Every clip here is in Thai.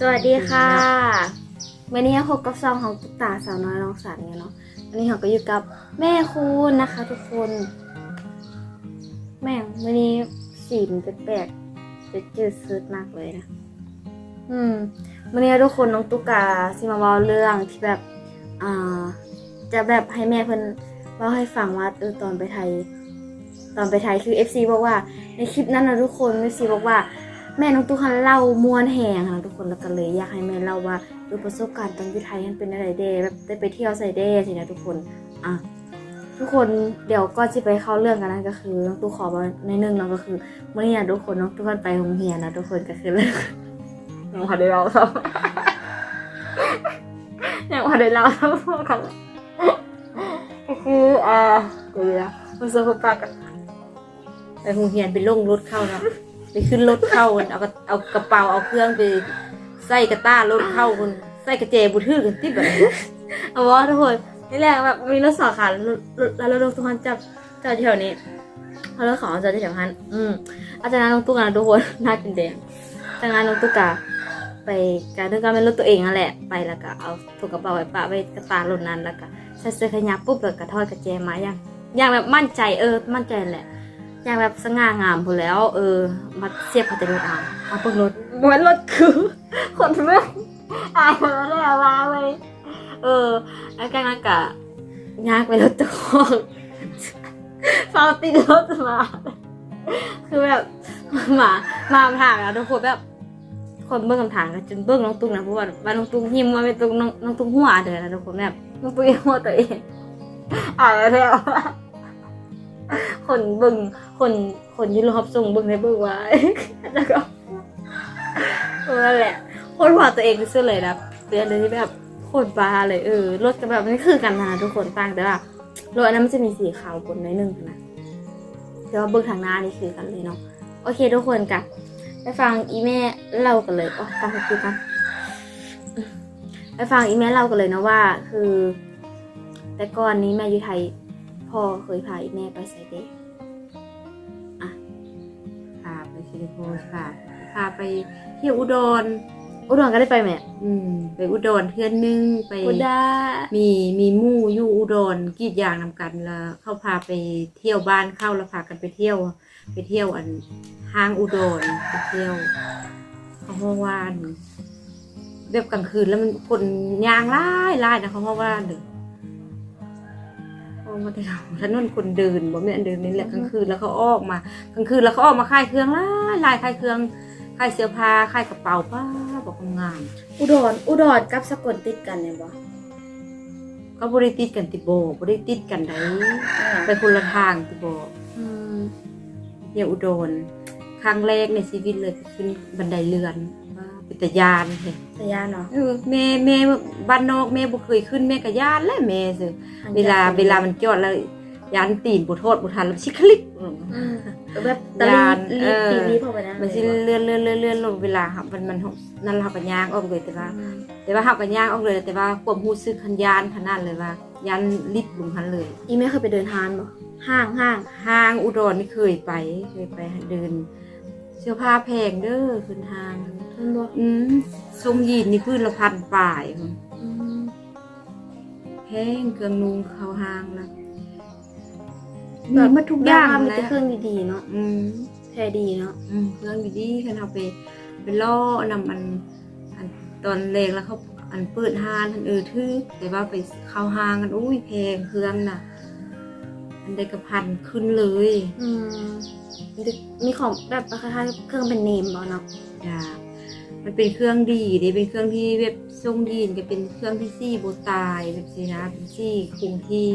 สวัสดีค่ะ วันนี้พบกับซองของตุ๊กตาสาวน้อยน้องสันเนี่ยเนาะวันนี้เราก็อยู่กับแม่คุณนะคะ ทุกคน แม่งวันนี้สีมันแปลกๆจะจืดชืดมากเลยนะ อืมวันนี้ทุกคนน้องตุ๊กตาสิมาเล่าเรื่องที่แบบอ่าจะแบบให้แม่เพิ่นเล่าให้ฟังว่าเออตอนไปไทย ตอนไปไทยคือ FC บอกว่าในคลิปนั้นนะทุกคน FC บอกว่า แม่น้องตุ๊กคันเล่ามวนแหงนะทุกคนแล้วก็เลยอยากให้แม่เล่าว่าดูประสบการณ์ตอนอยู่ไทยมันเป็นอะไรเดแบบได้ไปเที่ยวใส่เดสินะทุกคนอะทุกคนเดี๋ยวก็จะไปเข้าเรื่องกันนะก็คือน้องตุ๊กขอมาในหนึ่งเนาะก็คือเมื่อเนี้นะทุกคนน้องตุ๊กันไปโรงเรียนนะทุกคนก็คือเรื่องยังพอได้เล่าซ้ำยังพอได้เล่าซ้ำพวกกันก็คืออ่าเดี๋ยวมันสกุปปากกันไปโรงเรียนไปลงรถเข้าเนาะ ไปขึ้นรถเข้าคนเอากระเอากระเป๋าเอาเครื่องไปใส่กระต้ารถเข้าคนใส่กระเจบุทือกันติดแบบนี้เอาวะทุกคนนี่แหละแบบมีรถสองคันแล้วรถทุกคนจับจอดแถวนี้พอรถของจอดที่แถวนั้นอืมอาจารย์น้องตุ๊กนะทุกคนหน้าเป็นแดงจากนั้นน้องตุ๊กกะไปการเดินการเป็นรถตัวเองนั่นแหละไปแล้วก็เอาถุงกระเป๋าไว้ปะไว้กระตารถนั้นแล้วก็ใส่เสื้อขยับปุ๊บแล้วก็ทอดกระเจมาอย่างอย่างแบบมั่นใจเออมั่นใจแหละ อย่างแบบสง่างามพอแล้ว เออ มาเสียบพัตเตอร์เอาเอาเปิดรถเหมือนรถคือ คนเมื่ออายแล้วเลยเอามาเลยเออแล้วกันนั้นกะยากไปรถตัวของเฝ้าติดรถมา คือแบบมามาถามแล้วทุกคนแบบ คนเบิ้งคำถามกันจนเบิ้งน้องตุ้งนะเพราะว่าว่าน้องตุ้งหิมว่าเป็นตุ้งน้องตุ้งหัวเดือนะทุกคนแบบน้องตุ้งหัวตัวเองอายแล้ว คนเบึงคนคนยืนรอบส่งเบึงในเบึงไว้แล้วก็นั่นแหละโคตรว่าตัวเองที่สุดเลยนะเตือนเลยที่แบบโคตรบ้าเลยเออรถกับแบบนี้คือกันนะทุกคนต่างแต่ว่ารถอันนั้นมันจะมีสีขาวบนน้อยหนึ่งนะแต่ว่าเบึงทางหน้านี่คือกันเลยเนาะโอเคทุกคนกันไปฟังอีแม่เล่ากันเลยอ๋อตั้งสติกันไปฟังอีแม่เล่ากันเลยนะว่า คือ แต่ก่อนนี้แม่อยู่ไทย พ่อเคยพาอีแม่ไปไซเดย์พาไปซิลิโคนค่ะพาไปเที่ยวอุดร อุดรก็ได้ไปไหมอืม ไปอุดรเทือนนึงไปอุดามีมีหมู่อยู่อุดรกรีดยางนำกันแล้วเขาพาไปเที่ยวบ้านเข้าแล้วพากันไปเที่ยว ไปเที่ยวอันห้างอุดรไปเที่ยวเขาห้องว่านแบบกลางคืนแล้วมันคนยางไล่ไล่นะเขาห้องว่านเด้อออก มาแต่เราถนนคนเดินบ่แม่นเดินนี่แหละกลางคืนแล้วเขาออกมากลางคืนแล้วเขาออกมาค่ายเครื่องไล่ไล่ค่ายเครื่องค่ายเสื้อผ้าค่ายกระเป๋าป้าบอกงามอุดรอุดรกับสกลติดกันเนี่ยบ่ก็บริติดกันติโบบริติดกันไดไปคนละทางติโบอืมเที่ยวอุดรครั้งแรกในชีวิตเลยขึ้นบันไดเรือนว่า เป็นตะยานเห็นสยานเนาะ เออแม่แม่บ้านนอกแม่บ่เคยขึ้นแม่ก็ยานและแม่สิเวลาเวลามันจอดแล้วยานตีนบ่โทษบ่ทันแล้วชิคลิก อืมแบบตะยานลีเออตีนี้พอไปนะมันสิเลื่อนเลื่อนเลื่อนเลื่อนลงเวลาครับมันมันนั่นเราก็ย่างออกเลยแต่ว่า อืมแต่ว่าเฮาก็ย่างออกเลยแต่ว่าความรู้สึกคันยานขนาดเลยว่า ยานลิบลงหันเลย อีแม่เคยไปเดินห้างบ่ห้างห้างห้างอุดรนี่เคยไปเคยไปเดินเสื้อผ้าแพงเด้อขึ้นห้างมันบ่อืมทรงยีนนี่พื้นละพันป่ายอืมแพงเครื่องนุงเข้าห้างนะมีหมาทุกอย่างแบบว่มีแล้แต่วเครื่องดีๆเนาะอืม แท้ดีเนาะอืมเครื่องดีๆคันเอาไปไปล่อนำมันอันตอนแรกแล้วเขาอันเปิดห้างอันเออทึกแต่ว่าไปเข้าห้างกันอุ้ยแพงเครื่องน่ะ อันใดกระพันขึ้นเลยอืมมีแต่มีของแบบคล้ายๆเครื่องเป็นเนมบ่เนาะจ้ามันเป็นเครื่องดีเด้เป็นเครื่องที่เว็บทรงยีนก็เป็นเครื่องที่ซี่โบตายแบบนี้นะเป็นซี่คงที่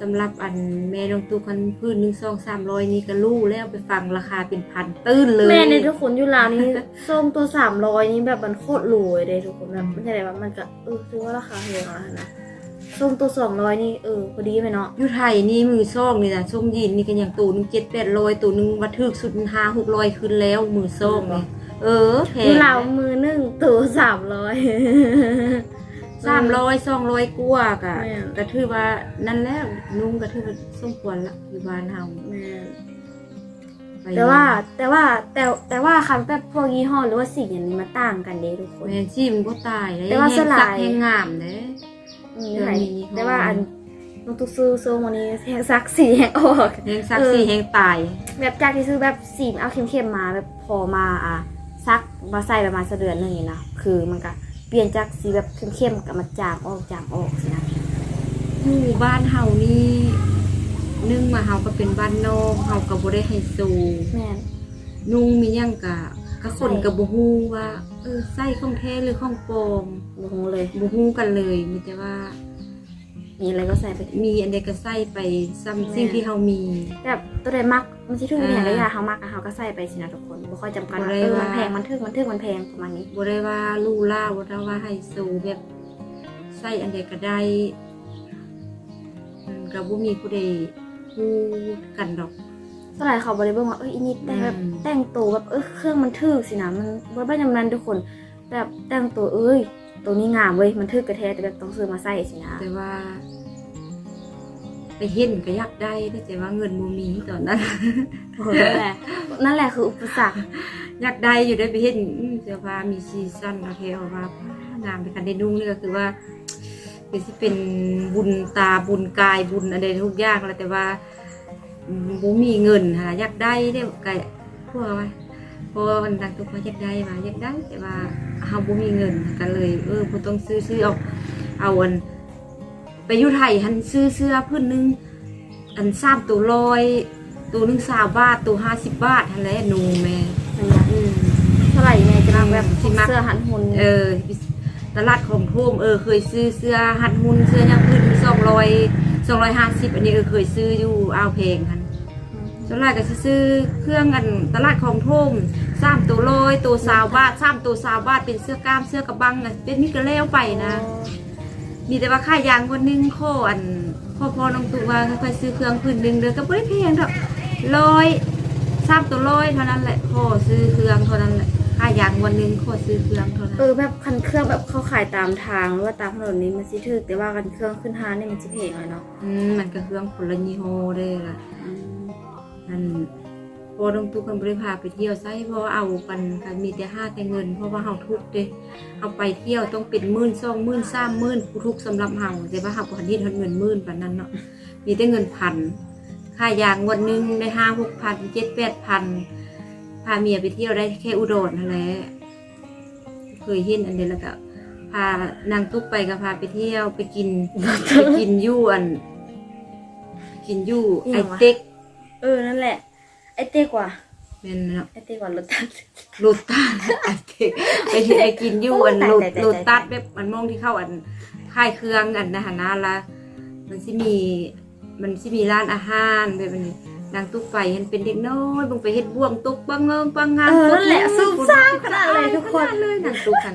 สำหรับอันแม่ลงตู้คันพื้นหนึ่งสองสามร้อยนี่ก็รู้แล้วไปฟังราคาเป็นพันตื้นเลยแม่ในทุกคนอยู่ลาวนี่ส้มตัวสามร้อยนี่แบบมันโคตรรวยเลยทุกคนแบบไม่ใช่ว่ามันก็เออถือว่าราคาแพงแล้วนะ ส้มตัวสองร้อยนี่เออพอดีไหมเนาะอยู่ไทยนี่มือซ่องนี่นะทรงยีนนี่ก็อย่างตัวหนึงเจ็ดแปดร้อยตัวหนึงวัตถุสุดห้าหกร้อยขึ้นแล้วมือซ่องนี่เออแพองยู่ลาวมือหนึ่งตัวสามร้อย สามร้อยสองร้อยกว่ากะแม่นก็ถือว่านั่นแล้วนุ่งก็ถือว่าสมควรละอยู่บ้านเฮาแม่ไปแต่ว่าแต่ว่าแต่แต่ว่าคันแบบพวกยี่ห้อหรือว่าสิ่งอย่างนี้มันต่างกันเด้ทุกคน แมนซี่มันก็ตายเลยแต่ว่าสลาย แห้งซักแห้งงามเด้ อืมเดี๋ยวหลายมียี่ห้อแต่ว่าอันน้องตุ๊กซื้อโซวันนี้แห้งซักสีแห้งออก แห้งซักเออซี่แห้งตาย แบบจากที่ซื้อแบบสีเอาเข้มๆมาแบบพอมาอะซักมาใส่ประมาณสักเดือนหนึงนี่นะคือมันก็เปลี่ยนจากสีแบบเข้มๆกับมาจางออกจางออกสินะหมู่บ้านเฮานี่นึ่งมาเฮาก็เป็นบ้านนอกเฮาก็บ่ได้ไฮโซแม่นนุ่งมีหยังกะ ก็คนใส่ก็บ่ฮู้ว่าเออใส่ของแท้หรือของปลอมบ่ฮู้เลยบ่ฮู้กันเลยมีแต่ว่า มีอะไรก็ใส่ไป มีอันใดก็ใส่ไปซ้ำแม่สิ่งที่เฮามีแบบตัวใดมักมันสิถึงอ่าอย่างระยะเฮามักอะเฮาก็ใส่ไปสินะทุกคนบ่ค่อยจำกัดบ่ว่าได้เออว่ามันแพงมันถึกมันถึกมันแพงประมาณนี้บ่ได้ว่าลู่ล่าบ่ได้ว่าไฮโซแบบใส่อันใดก็ได้อืมก็บ่มีผู้ใดฮู้กันดอก เท่าไหร่เขาบ่ได้เบิ่งว่าเอ้ยอีนี่แต่งแบบอืมแต่งตัวแบบเออเครื่องมันถึกสินะมันบ่ได้จำนั้นทุกคนแบบแต่งตัวเอ้ยตัวนี้งามเว้ยมันถึกกระแทแต่แบบต้องซื้อมาใส่สินะแต่ว่า ไปเห็นก็อยากได้แต่ว่าเงินบ่มีตอนนั้นโอ้โหนั่นแหละนั่นแหละคืออุปสรรคอยากได้อยู่ได้ไปเห็นอืมเสื้อผ้ามีซีซั่นโอเคเอาว่างามไปกันได้นุ่งนี่ก็คือว่าเป็นสิเป็นบุญตาบุญกายบุญอะไรทุกอย่างแหล้วแต่ว่าอืม บ่มีเงินหาอยากได้ได้ไกพวกว่าพอวันดังตัวมาอยากได้มาอยากได้ แต่ว่าเฮาบ่มีเงินกันเลย เออบ่ต้องซื้อซื้อเอาเอาอัน ไปอยู่ไทยหันซื้อเสื้อพื้นหนึง อันสามตัวร้อยตัวหนึงสามบาทตัวห้าสิบบาทหันแหละหนูแม่มันอยากอืมเท่าไหร่แม่จะมาแบบที่มักเสื้อหันหุ่นเออตลาดของโทมเออเคยซื้อเสื้อหัดหุ่นเสื้อยางพื้นสองร้อย สองร้อยห้าสิบอันนี้เออเคยซื้ออยู่อ้าวเพลงกันส่วนใหญ่ก็สิซื้อเครื่องกันตลาดของโทมสามตัวร้อยตัวสาวบาทสามตัวสาวบาทเป็นเสื้อกล้ามเสื้อกระบังนะเป็นมิกระแล้วไปนะ มีแต่ว่าค่ายางคนหนึงข้ออันพ่อพ่อน้องตัวว่าค่อยซื้อเครื่องพื้นหนึ่งเดือนก็ไม่ได้แพงดอกร้อยสามตัวร้อยเท่านั้นแหละข้อซื้อเครื่องเท่านั้นแหละ ค่ายางวันหนึ่งข้อซื้อเครื่องเท่านั้นเออแบบคันเครื่องแบบเขาขายตามทางหรือว่าตามถนนนี้มันสิถูกแต่ว่าคันเครื่องขึ้นห้างนี่มันสิแพงเลยเนาะอืมมันก็เครื่องคนละยี่ห้อเด้ล่ะนั่นพอต้องตุกกันบริพาไปเที่ยวใช่เพราะว่าเอากันกันมีแต่ห้าแต่เงิน เพราะว่าเฮาทุกข์เด้เอาไปเที่ยวต้องเป็นหมื่นสองหมื่นสามหมื่นผู้ทุกข์สำหรับเฮาแต่ว่าเฮาบ่ทันเฮ็ดเงินหมื่นปานนั้นเนาะมีแต่เงินพันค่ายางงวดหนึงได้ห้าหกพันเจ็ดแปดพัน พาเมียไปเที่ยวได้แค่อุดรนั่นแหละเคยเห็นอันเดียวแล้วก็พานางตุ๊กไปก็พาไปเที่ยวไปกิน ไปกินยู่อัน กินยู่อิหไอยังวะเต็ก เออนั่นแหละ ไอเต้กว่าเป็นเนาะไอเต้กว่ารถตัดโลตัสไอเต็กไปที่ไปกินยู่อันโอ้โลยตายตายตายโลตัสแบบมันมองที่เข้าอันค่ายเครื่องอันนะฮะนะละมันสิมี มันสิมีร้านอาหารแบบนี้ นางตุ๊กไปเห็นเป็นเด็กน้อยบางไปเฮ็ดบ่วงตกบังเงิงบังงานเออนั่นแหละซุ่มซ่ามขนาดเลยทุกคนขนาดเลยนางตุ๊กกัน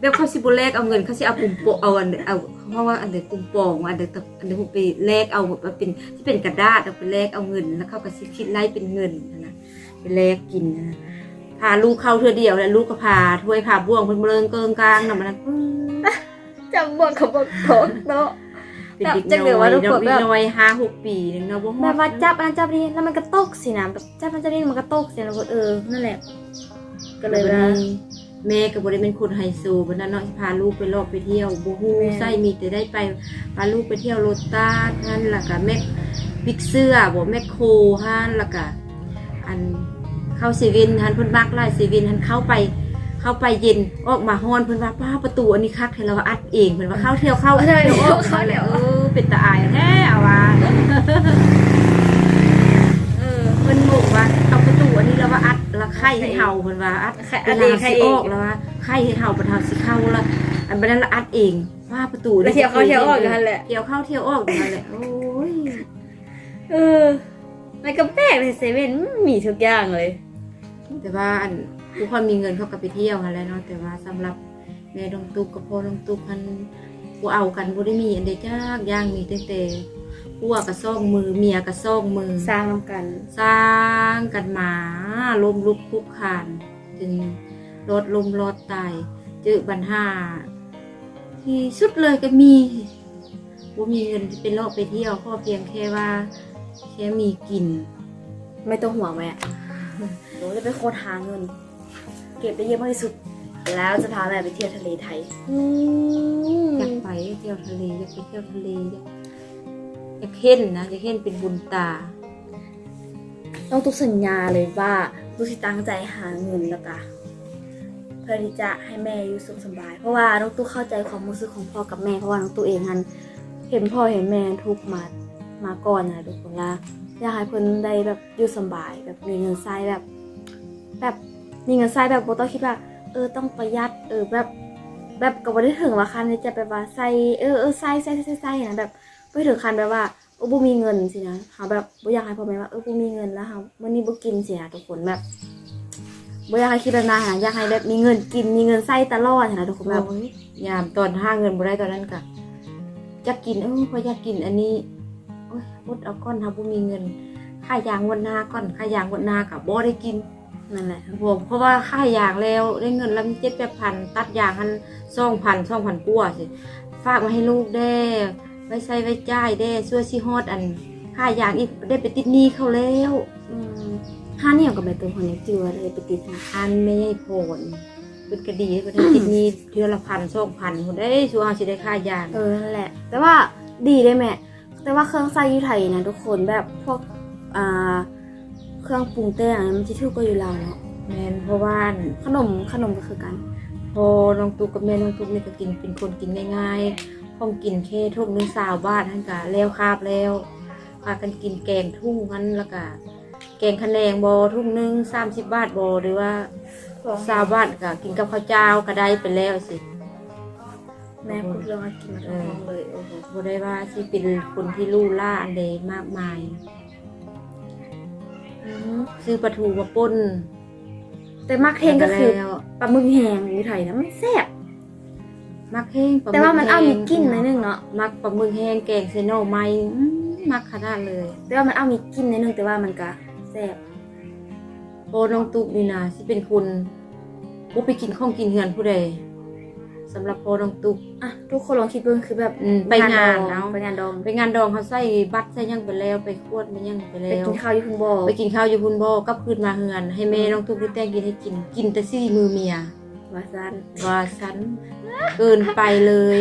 แบบเขาสิบ่แลกเอาเงินเขาสิเอาปุ่มโปะเอาอันเอาเพราะว่าอันเดปุ่มโป่งอันเดอันเดไปแลกเอาแบบว่าเป็นที่เป็นกระดาษเอาไปแลกเอาเงินแล้วเขาก็สิคิดไล่เป็นเงินนะไปแลกกินนะพาลูกเข้าเทื่อเดียวแล้วลูกก็พาถ้วยพาบ่วงเพิ่นเบลิงเกิงกลางน่ะมันนะอื้อจำบอกเขาบอกโถเนาะ เป็นเด็กจังเหลือน้อว่ายทุกเด็คนกแบบ น้อยห้าหกปีนึงเนาะบ่ฮแบอดบว่าจับอันจับนี่แล้วมันก็ตกสินะแบบจับอันจับนี่มันก็ตกสินะเออนั่นแหละ ก็เลยว่า แม่ก็บ่ได้เป็นคนไฮโซบัดนั้นเนาะสิพาลูกไปรอบไปเที่ยวบ่ฮู้แม่ใส่มีแต่ได้ไปพาลูกไปเที่ยวโลตัสนั่นล่ะก็แม็กบิ๊กเสื้อบ่แมคโครฮันแล้วก็อันเข้าเซเว่นฮันเพิ่นมักหลายเซเว่นฮันเข้าไป เข้าไปเย็นออกมาฮ้อนเพิ่นว่าป้าประตูอันนี้คักเทเราว่าอัดเองเพิ่นว่าเข้าเที่ยวเข้าใช่เที่ยวออกเข้าเที่ยวเออเป็นตาอายแท้เอาว่าเออเพิ่นบอกว่าเอาประตูอันนี้แล้วว่าอัดแล้วไข่ให้เห่าเพิ่นว่าอัดไข่เวอันลาเองสิไข่เอองอกแล้วว่าไข่ให้เห่าประทาสิเข้าแล้วอันบัดนั้นละอัดเองว่าประตูแล้วเที่ยวเข้าเที่ยวออกอยู่นั่นแหละเที่ยวเข้าเที่ยวออกอยู่นั่นแหละโอ้ยเออมันก็แปลกเลยเซเว่นมีทุกอย่างเลย แต่ว่าอัน ผู้คนมีเงินเขาก็ไปเที่ยวกันแหล้วเนาะแต่ว่าสำหรับแม่ดงตุกกับพ่อดงตุกมันบ่เอากันบ่ได้มีอันใดจ้ากอย่างมีแต่แต่ผัวก็ซ่องมือเมียก็ซ่องมือ สร้างน้ำกัน สร้างกันมาลมลุกคุกคานจึงรถลมรถตายเจอปัญหาที่สุดเลยก็มีว่ามีเงินจะเป็นโลกไปเที่ยวก็เพียงแค่ว่า แค่มีกิน ไม่ต้องห่วงแม่หนูจะเป็นคนหาเงิน เก็บได้เยอะมากที่สุด แล้วจะพาแม่ไปเที่ยวทะเลไทยอยากไปเที่ยวทะเลอยากไปเที่ยวทะเลอยากอยากเห็นนะอยากเห็นเป็นบุญตาต้องตุกสัญญาเลยว่าลูกสิตั้งใจหาเงินแล้วก็เพื่อที่จะให้แม่อยู่สุขสบาย เพราะว่าน้องตุ๊กเข้าใจความรู้สึกของพ่อกับแม่เพราะว่าน้องตุ๊กเองหันเห็นพ่อเห็นแม่ทุกข์มามาก่อนนะทุกคนละอยากให้เพิ่นได้แบบอยู่สบายแบบมีเงินใช้แบบ แบบ มีเงินใช้แบบบ่ต้องคิดว่า เออต้องประหยัดเออแบบ แบบก็บ่ได้ถึงว่าคันที่จะแบบว่าใส่เออเออใส่ใส่ใส่ใส่นะแบบบ่ถึงคันแบบว่าเออบ่มีเงินสินะเฮาแบบบ่อยากให้พ่อแม่ว่าเออบ่มีเงินแล้วเฮามื้อนี้บ่กินสินะทุกคนแบบบ่อยากให้คิดแบบนั้นนะอยากให้แบบมีเงินกินมีเงินใช้ตลอดนะทุกคนแบบโอ้ยยามตอนห้าเงินบ่ได้ตอนนั้นก็อยากกินเออพออยากกินอันนี้โอ้ยอดเอาก้อนทำบ่มีเงินค่ายางวันหน้าก้อนค่ายางวันหน้ากับบ่ได้กิน นั่นแหละผมเพราะว่าค่ายางแล้วได้เงินลำเจ็ดแปดพันตัดยางหันสองพันสองพันกว่าสิฝากมาให้ลูกได้ไว้ใช้ไว้จ่ายได้ช่วยชิฮอดอันค่ายางอีกได้ไปติดหนี้เขาแล้วอืมห้าเนี่ยก็แบบเป็นคนยังจือเลยไปติดนะอันไม่ให้ผลเป็นกระดีไปได้ติดหนี้เทือละพันสองพันคนได้ชัวร์สิได้ค่ายางเออนั่นแหละ แต่ว่าดีได้แม่แต่ว่าเครื่องใช้อยู่ไทยนะทุกคนแบบพวกอ่า เครื่องปรุงแต่งอันนั้นมันจะถูกกว่าอยู่เราวเนาะแมนเพราะว่าขนมขนมก็คือกันพอน้องตุ๊กกับแม่น้องตุ๊กนี่ก็กินเป็นคนกินง่ายๆห้องกินแค่ทุกนึงสาวบ้านท่านกะแล้วคาบแล้วพากันกินแกงทุ่งนั้นแล้วก็แกงคะแนงบอทุ่งหนึงสามสิบบาทบอหรือว่าสาวบ้านก็กินกับข้าวเจ้าก็ได้ไปแล้วสิแม่พูดเรื่องอากินมาทั้งห้องเลยโอ้โหบ่ได้ว่าสิเป็นคนที่ลู่ล่าอันใดมากมาย ซื้อปลาทูมาป่นแต่มักเทงก็คือแล้วปลาหมึกแห้งอยู่ไทยนะมันแซ่บมักแห้งปลาหแต่ว่ามันเอามีกลิ่นหแห้น่องยนึงเนาะมักปลาหมึกแห้งแกงใส่หน่อไม้อื้อมักขนาดเลย แต่ว่ามันเอามีกลิ่นหน่อยนึงแต่ว่ามันก็แซ่บโอน้องตุ๊กนี่นะสิเป็นคนบ่ไปกินข้องกินเฮือนผู้ใด สำหรับโอน้องตุ๊กอะทุกคนลองคิดเบิ่งคือแบบอืมไปงานดอเนาะไปงานดองไปงานดองเขาใส่บัตรใส่หยังไปแล้วไปขวดไปหยังไปไปแล้วกินข้าวอยู่คุณบ่ไปกินข้าวอยู่พุ่นบ่กลับคืนมาเฮือน ให้แม่น้องตุ๊กได้แต่งกินให้กิน กินแต่ซี่มือเมีย ว่าซั่น ว่าฉันเกินไปเลย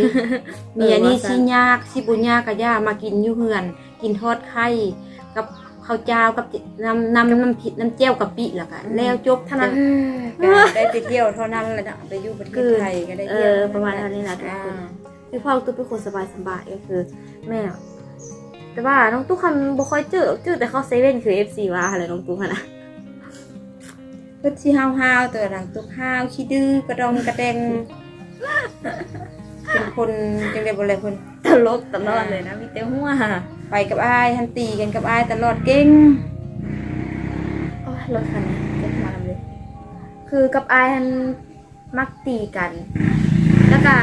เมียนี่ว่าซั่สินยากสิบุญยากกะย่ามากินอยู่เฮือน กินทอดไข่กับ ข้าวเจ้ากับน้ำน้ำน้ำผิดน้ำเจียวกับปิแล้วก็แล้วจบเท่านั้นก็ได้ไปเที่ยวเท่านั้นแหละนะไปอยู่ประเทศไทยก็ได้เอเที่ยวอประมาณเท่านี้นะทุกคนคือพ่อตุ๊กเป็นคนสบายสบายๆก็คือแม่อะแต่ว่าน้องตุ๊กคันบ่ค่อยเจอเจอแต่เข้าเซเว่นคือ FC ว่าอะไรน้องตุ๊กอะนะเพิ่นสิห้าวๆตัวหลังตุกห้าวขี้ดื้อกระดองกระแดงเป็นคนจังได๋บ่เลยเพิ่นตลกตลอดเลยนะมีแต่หัว ไปกับอ้ายหันตีกันกับอ้ายตลอดเก่งโอ้ยรถคันนี้เจ็บมาเลย คือกับอายอันมักตีกัน แล้วก็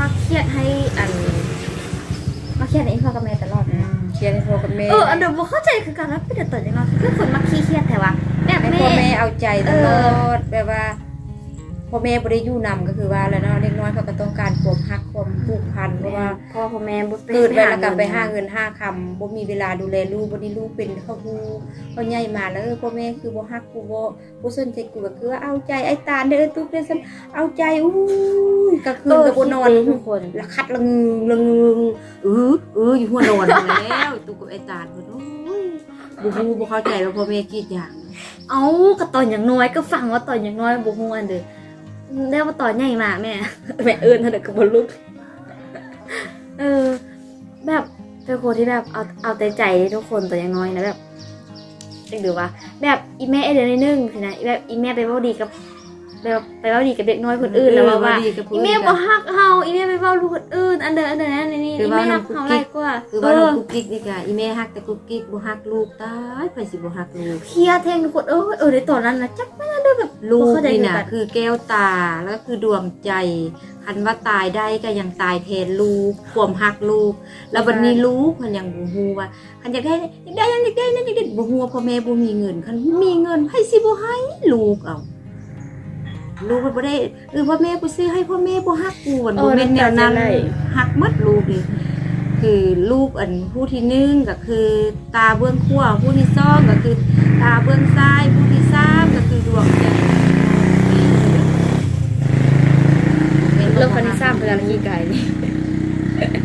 มักเครียดให้อันมักเครียดให้พ่อกับแม่ตลอดนะเคลียร์ให้พ่อกับแม่เอออันเดียวบ่เข้าใจคือกันแล้วเป็นแต่ตอนยังไงคือคนมักขี้เครียดแต่ว่าแบบให้แม่พ่อแม่เอาใจตลอเอดแบบว่า พ่อแม่บ่ได้อยู่นำก็คือว่าแล้วเนาะเด็กน้อยเขาก็ต้องการความรักความผูกพันเพราะว่าพ่อพ่อแม่บ่เกิดไปแล้วก็ไปหาเงินหาคำบ่มีเวลาดูแลลูกบ่ได้ลูกเป็นเขาฮูเขาใหญ่มาแล้วเออพ่อแม่คือบ่ฮักกูบ่บ่สนใจกูก็คือว่าเอาใจไอ้ตาลเด้อตุ๊กเด้อซั่นเอาใจอู้ยก็คืเอนอก็บ่นอนทุกคนละคัดละงึงละงึงเออเอออยู่หัวนอนแล้วตุ๊กกับไอ้ตาลเพิ่นโอ้ยบ่ฮู้บ่เข้าใจว่าพ่อแม่คิดหยังเอ้าก็ตอนอย่างน้อยก็ฟังว่าตอนอย่างน้อยบ่ฮู้อันเด้อ แล้วว่าตอใหญ่มาแม่ แม่เอิ้นเท่าเด็กก็บ่ลุกเออ แบบเป็นคนที่แบบเอาเอาใจใจทุกคนแต่ยังน้อยนะแบบจังดูว่าแบบอีแม่เอเดนในหนึ่งสินะแบบอีแม่ไปเว้าดีกับ แบบไปเว้าดีกับเด็กน้อยคนอื่นแล้วว่าว่าดีกับผู้อีอื่นแม่บ่ฮักเฮาอีแม่ไปเว้าลูกคนอื่น อันเดออันเดอนั่นอันนี่คืออีว่าแม่ฮักน้องกุ๊เฮากกิ๊ไรกกว่าคือเอว่าน้องอกุ๊กกิ๊กนี่ก็อีแม่ฮักแต่กุ๊กกิ๊กบ่ฮักลูกตายไผสิบ่ฮักลูกเครียดแทงทุกคนเออเออในตอนนั้นนะจักไม่น่าได้แบบลูกบ่เข้าใจนี่นะคือกันคือแก้วตาแล้วก็คือดวงใจคันว่าตายได้ก็ยังตายแทนลูกความฮักลูก แล้ววันนี้ลูกมันยังบ่ฮู้ว่าคันอยากได้อยากได้ยังอยากได้นั่นอยากได้บ่ฮู้ว่าพ่อแม่บ่มีเงินคันมีเงินให้สิบ่ให้ลูกเอา ลูกมันบ่ได้เออพ่อแม่บ่ซื้อให้พ่อแม่บ่ฮักกูมันบ่แม่นแนวนั้นฮักหมดลูกนี่คือลูกอันผู้ที่หนึ่งก็คือ ตาเบื้องขวาผู้ที่สองก็คือ ตาเบื้องซ้ายผู้ที่สามก็คือดวงใจเรื่องคนที่สร้างเป็นอะไรกี่ไก่นี่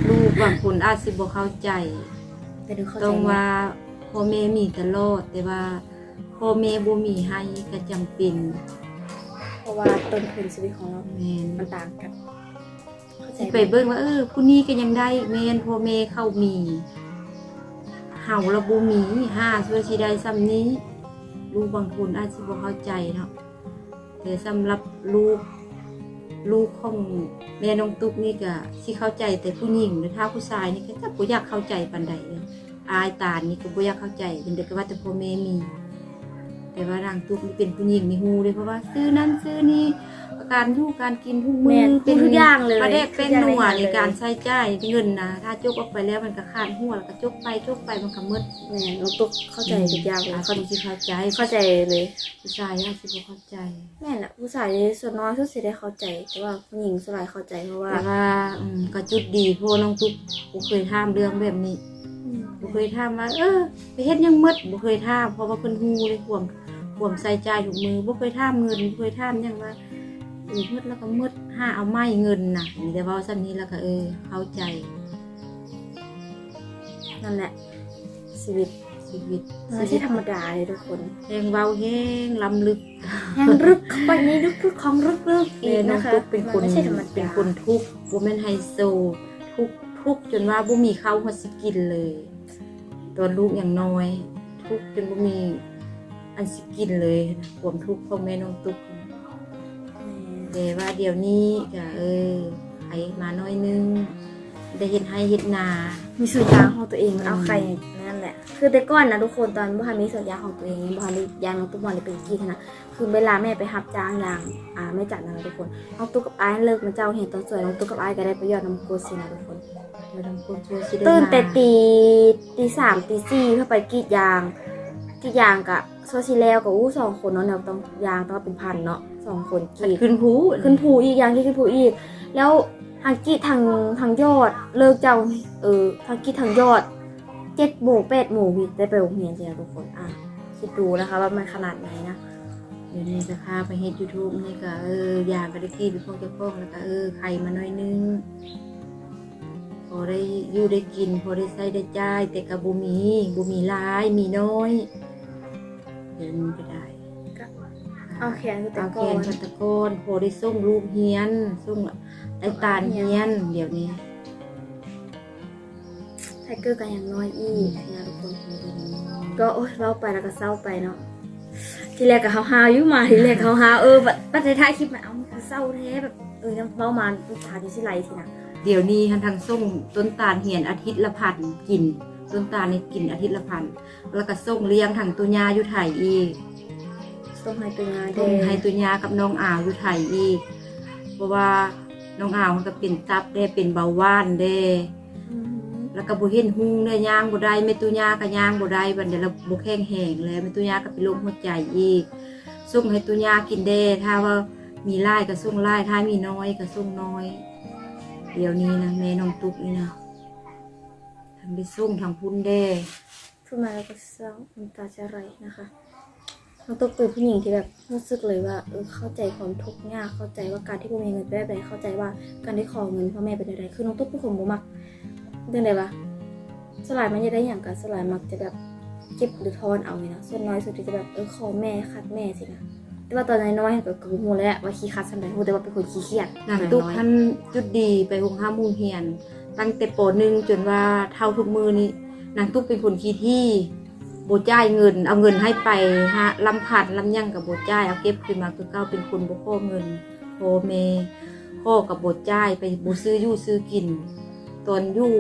ลูกบางคนอาจสิบ่เข้าใจแต่ดูเข้าตใจรงไหมว่าพ่อแม่มีตลอดแต่ว่าพ่อแม่บ่มีให้ก็จำเป็น เพราะว่าต้นทุนชีวิตของเรา แม่นมันต่างกัน เข้าใจสิไหมไปเบิ่งว่าเออผู้นี้ก็ยังได้แม่นพ่อแม่เข้ามีเฮาละบ่มีห้าส่วนสิได้ซ้ำนี้ ลูกบางคนอาจสิบ่เข้าใจเนาะแต่สำหรับลูกลูกของแม่น้องตุ๊กนี่ก็สิเข้าใจแต่ผู้หญิงหรือถ้าผู้ชายนี่ก็จะบ่อยากเข้าใจปานใดเลยอายตานี่ก็บ่อยากเข้าใจเป็นเด็กก็ว่าแต่พ่อแม่มี แต่ว่านางตุ๊กนี่เป็นผู้หญิงนี่ฮู้เลยเพราะว่าซื้อนั้นซื้อนี่การอยู่การกินทุกมืแม่อนเป็นทุกอย่างเลยประเด็กเป็นหน่วยในการทุอย่งใช้จ่ายเงินนะถ้าจกออกไปแล้วมันก็ขาดหัวแล้วก็จกไปจกไปมันก็หมืดแม่นน้องตุ๊กเข้าใจทุกอย่างเลยเขาเข้าสิเข้าใจเข้าใจเลย ผู้ชายอาจสิบ่เข้าใจแม่นแหละผู้ชายส่วนน้อยสุดสิได้เข้าใจแต่ว่าผู้หญิงส่วนใหญ่เข้าใจเพราะว่าแต่ว่าอืมก็จุดดีเพราะว่าน้องตุ๊กบ่เคยถามเรื่องแบบนี้อืมบ่เคยถามว่าเออไปเฮ็ดหยังหมดบ่เคยถามเพราะว่าเพิ่นฮู้เลยความ ความใส่ใจทุกมือบ่เคยถามเงินบ่เคยถามหยังว่าเออหมดแล้วก็หมดหาเอาไม้เงินน่ะมีแต่เว้าซั่นนี้แล้วก็เออเข้าใจ นั่นแหละชีวิตชีวิตมันไม่ใช่ธรรมดาเลยทุกคนแฮงเว้าแฮงล้ำลึกแห่งรึกเข้าไปในลึกๆของลึกๆอีแม่กน้องนะคะตุ๊กเป็นคนมัไม่ใช่ธรรมดาเป็นคนทุกข์บ่แม่นไฮโซ ทุกข์ทุกข์จนว่าบ่มีข้าวหัวสิกินเลยตอนลูกอย่างน้อย ทุกข์จนบ่มี อันสิกินเลยนะความทุกข์ของแม่น้องตุ๊กแต่ว่าเดี๋ยวนี้ก็เออไขมาน้อยนึง ได้เฮ็ดให้เฮ็ดนา มีส่วนยางของตัวเองอืมเอาใครนั่นแหละ คือแต่ก่อนนะทุกคนตอนบ่ทันมีส่วนยางของตัวเองบ่ทันได้ยางน้องตุ๊กบ่ทันได้เป็นกี่ขนาดคือเวลาแม่ไปหับจ้างยางอ่าไม่จัดนะทุกคนน้องตุ๊กกับอ้ายเลิกมันเจ้าเห็นตอนสวยน้องตุ๊กกับอ้ายก็ได้ประโยชน์น้ำโกสินะทุกคนมาทำคนช่วยสิได้ตื่นแต่มาตีตีสามตีสี่เพื่อไปกรีดยาง กรีดยางกะโซชิแล้วกับอู้สองคนเนาะเนี่ยต้องยางต้องเป็นพันเนาะสองคนกมันรีดขึ้นหูขึ้นภูอีกยางที่ขึ้นภูอีก แล้วทางกรีดทางทางยอดเลิกเจ้าเออทางกรีดทางยอดเจ็ดโมงแปดโมงพี่ได้ไปโรงเรียนใช่ไหมทุกคนอะคิดดูนะคะว่ามันขนาดไหนนะเดี๋ยวนี้จะพาไปเฮ็ด YouTube นี่ก็เอออยากก็ได้กินพวกเจ้าของแล้วก็เออไข่มาหน่อยนึงพอได้อยู่ได้กิน พอได้ใช้ได้จ่ายแต่ก็บ่มีบ่มีหลายมีน้อย เดี๋ยวนี้ก็ได้เอาแขนคือแต่เอาแกก่อนนพัตะกอนพอได้ส่งลูกเฮียนส่งไอ้ตาลเฮียน เดี๋ยวนี้ไทเกอร์กันอย่างน้อยอีกนะทุกคนก็โอ๊ยเล่าไปแล้วก็เศร้าไปเนาะ ทีแรกก็เฮาฮาๆอยู่มา ทีแรกเฮาฮาๆเออแบบปัจจัยท้ายคลิปมาเอ้ามันคือเศร้าแท้แบบเออยังเล่ามาลูกชายที่สิไรสินะเดี๋ยวนี้ทันทางส่งต้นตาลเหียนอาทิตย์ละพันกิน ต้นตาลนี่กินอาทิตย์ละพัน แล้วก็ส่งเลี้ยงทางตัวยาอยู่ไทยอีกต้องให้ตัวงานส่งให้ตัวยากับน้องอ่าวอยู่ไทยอีก เพราะว่าน้องอ่าวมันก็เป็นตับได้เป็นเบาหวานได้อือหือแล้วก็บ่เห็นหุงได้ย่างบ่ได้แม่ตุยาก็ย่างบ่ได้บัดเดี๋ยวเราบ่แข็งแห้งแล้วแม่ตุยาก็เป็นโรคหัวใจอีกส่งให้ตุยากินได้ถ้าว่ามีหลายก็ส่งหลายถ้ามีน้อยก็ส่งน้อย เดี๋ยวนี้นะแม่น้องตุ๊กนี่นะ ทำไปส่งทางพุ่นได้พูดมาแล้วก็เศร้าน้ำตาจะไหลนะคะน้องตุ๊กเป็นผู้หญิงที่แบบรู้สึกเลยว่าเออเข้าใจความทุกข์ยากเข้าใจว่าการที่พ่อแม่เงินเป็นแบบใดเข้าใจว่าการได้ขอเงินพ่อแม่เป็นอะไรคือน้องตุ๊กเป็นคนบ่มักเรื่องใดวะสลายมันจะได้อย่างกันสลายมักจะแบบเก็บหรือทอนเอาเนี่ยนะส่วนน้อยสุดที่จะแบบเออขอแม่คัดแม่สินะแต่ว่าตอนน้อยๆก็คือหูแล้วว่าขี้คัดสันใดหูแต่ว่าเป็นคนขี้เครียดนางตุ๊กอยๆท่านจุดดีไปหงห้ามุงเฮียน ตั้งแต่ปหนึ่งจนว่าเท่าทุกมือนี่นางตุ๊กเป็นคนขี้ที่โบจ่ายเงิน เอาเงินให้ไปฮะลำผัดลำยั่งกับโบจ่ายเอาเก็บขึ้นมาคือเก้าเป็นคนโบข้อเงินโพเมพ่อกับโบจ่ายไปโบซื้อยู่ซื้อกิน ตอนอยู่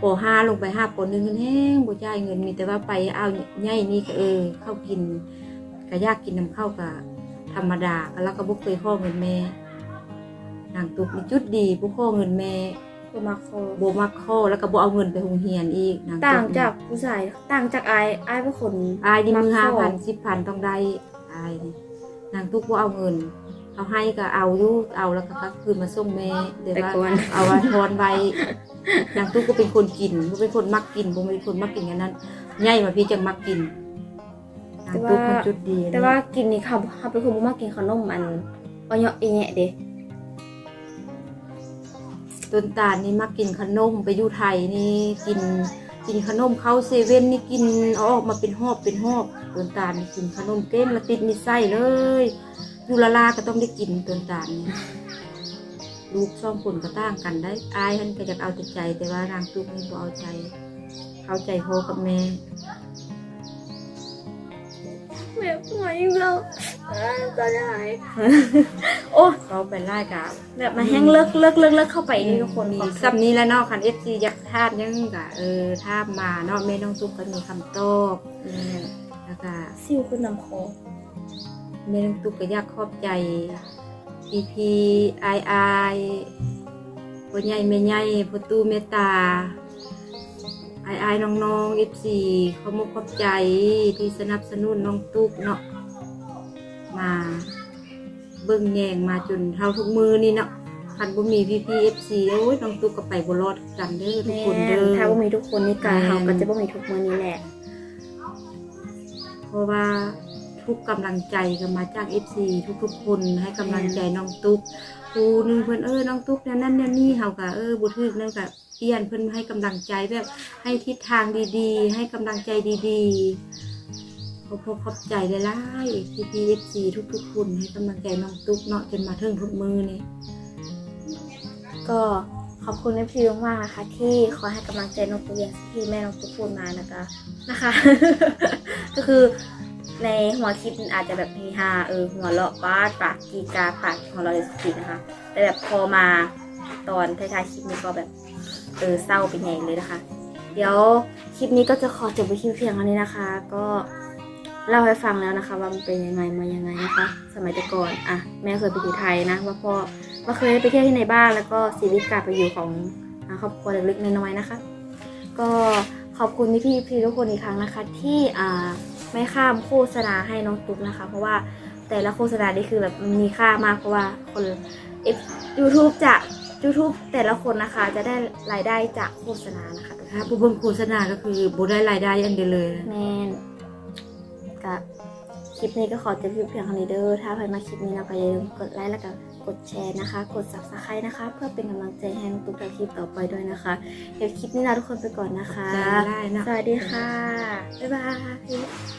ปห้าลงไปห้าปหนึ่งแห้งโบจ่ายเงินมีแต่ว่าไปเอาใหญ่นี่ก็เออเข้ากินก็ยากกินน้ำข้ากับธรรมดาแล้วก็บ่เคยข้อเงินแม่นางตุกมีจุดดีผู้ข้อเงินแม่ บ่มักคอโบมักข้อแล้วก็โบเอาเงินไปโรงเรียนอีกนางต่างตุ๊จากผู้ชายต่างจากอายอายเป็นคนอายนี่มือมัห้ากข้อพันสิบพันต้องได้อายนี่นางตุกบ่เอาเงินเขาให้ก็เอาอยู่เอาแล้วก็คืนมาส่งแม่เดี๋ยวว่าเอาไว้ทอนไว้นางตุ๊กก็เป็นคนกินบ่เป็นคนมักกินบ่เป็นคนมักกินอย่างนั้นใหญ่มาพี่จังมักกินนางตุ๊กมันจุดดีแต่ว่ากินนี่เขาเขาเป็นคนบ่มากกินขนมอันอ้อยเอะเด้ ต้นตาลนี่มักกินขนมไปอยู่ไทยนี่กินกินขนมเข้าเซเว่นนี่กินเอาออกมาเป็นหอบเป็นหอบต้นตาลนี่กินขนมเก้นล้วติดนิสัยเลยอยู่ละลาก็ต้องได้กินต้นตาลนี่ลูกสองคนก็ต่างกันได้อายท่านก็จะเอาแต่ใจ แต่ว่านางตุกนี่บ่เอาใจ เข้าใจพ่อกับแม่ แม่หัวยิงเราก็ได้โอ้เขาไปไล่กับแบบมันแห้งเลิกเลิกเลิกเลิกเข้าไปนี่ทุกคนมีสับนี้แล้วเนาะคันเอฟซียากทาบยังกะเออทาบมาเนาะแม่น้องตุ๊กก็มีคำตอบแล้วก็ซิวขึ้นำคอแม่น้องตุ๊กก็อยากขอบใจพีพีไอไอพ่อใหญ่แม่ใหญ่พ่อตู้เมตตา อไอน้องๆเอฟซีเขามุกขอบใจที่สนับสนุนน้องตุ๊กเนาะมาเบิ่งแยงมาจนเท่าทุกมือนี่เนาะคันบ่มีพี่พีเอฟซีโอ้ยน้องตุ๊กก็ไปบ่รอดกันเด้อทุกแม่คนเด้อถ้าบ่มีทุกคนนี่กาแม่เขาก็จะบ่มีทุกมื้อนี้แหละเพราะว่าทุกกำลังใจก็มาจากเอฟซีทุกๆคนให้กำลังใจน้องตุ๊กกูนึงเพิ่นเออน้องตุ๊กแนวนั่นแนวนี่เฮาก็เออบ่ถึกนั่นก็ เอียนเพิ่นให้กำลังใจแบบให้ทิศทางดีๆ ให้กำลังใจดีๆขอบขอบใจหลายๆพี่พีเอฟซีทุกๆคนให้กำลังใจน้องตุ๊กเนาะจนมาถึงทุกมือนี่ก็ขอบคุณพี่มากๆนะคะ ที่คอยให้กำลังใจน้องตุ๊กอย่างที่แม่น้องตุ๊กพูดมานะคะนะคะ ก็คือในหัวคลิปอาจจะแบบเฮฮาเออหัวเราะป้าดปากกีกาปากของเราเลยสตินะคะ แต่แบบพอมาตอนท้ายๆคลิปนี้ก็แบบ เออเศร้าเป็นไงเลยนะคะ เดี๋ยวคลิปนี้ก็จะขอจบไปเพียงเท่านี้นะคะ ก็เล่าให้ฟังแล้วนะคะ ว่ามันเป็นยังไงมายังไงนะคะ สมัยแต่ก่อนอะแม่เคยไปอยู่ไทยนะ ว่าพ่อว่าเคยไปเที่ยวที่ในบ้านแล้วก็ชีวิตการไปอยู่ของครอบครัวเล็กๆน้อยๆนะคะ ก็ขอบคุณพี่พี่ๆทุกคนอีกครั้งนะคะ ที่อ่าไม่ข้ามโฆษณาให้น้องตุ๊กนะคะ เพราะว่าแต่ละโฆษณานี่คือแบบมันมีค่ามากเพราะว่าคนเอฟยูทูบจะ YouTube แต่ละคนนะคะจะได้รายได้จากโฆษณานะคะทุกท่านถ้าผู้เบิ่งโฆษณาก็คือบ่ได้รายได้อันเดียวเลยนะแมนกับคลิปนี้ก็ขอจบเพียงเท่านี้เด้อถ้าใครมาคลิปนี้เราก็อย่าลืมกดไลค์แล้วก็กดแชร์นะคะ กด subscribe นะคะ เพื่อเป็นกำลังใจให้น้องตุ๊กในคลิปต่อไปด้วยนะคะ เดี๋ยวคลิปนี้ลาทุกคนไปก่อนนะคะใจได้เนาะสวัสดีค่ะ บ๊ายบาย